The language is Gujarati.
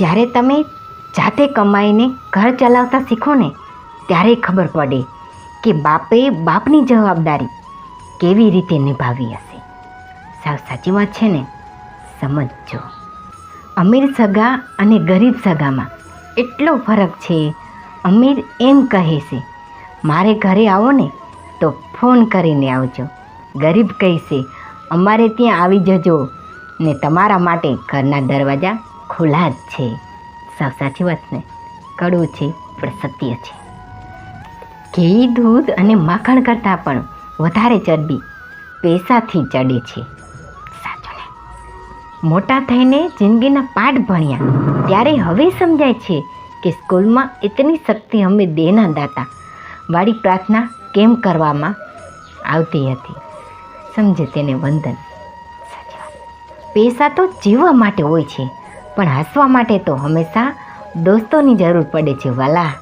જ્યારે તમે જાતે કમાઈને ઘર ચલાવતા શીખો ને, ત્યારે ખબર પડે કે બાપે બાપની જવાબદારી કેવી રીતે નિભાવી હશે. સાવ સાચી વાત છે ને? સમજજો. અમીર સગા અને ગરીબ સગામાં એટલો ફરક છે, અમીર એમ કહે છે, મારે ઘરે આવો ને તો ફોન કરીને આવજો. ગરીબ કહેશે, અમારે ત્યાં આવી જજો ને તમારા માટે ઘરના દરવાજા ખુલ્લા જ છે સાવ સાચી વાત ને કડવું છે પણ સત્ય છે ઘી દૂધ અને માખણ કરતાં પણ વધારે ચરબી પૈસાથી ચડે છે સાચું ને મોટા થઈને જિંદગીના પાઠ ભણ્યા ત્યારે હવે સમજાય છે કે સ્કૂલમાં એટલી શક્તિ અમે દેના દાતા। વાળી પ્રાર્થના કેમ કરવામાં આવતી હતી? સમજે તેને વંદન। પૈસા તો જીવવા માટે હોય છે પણ હસવા માટે તો હંમેશા દોસ્તોની જરૂર પડે છે વાલા.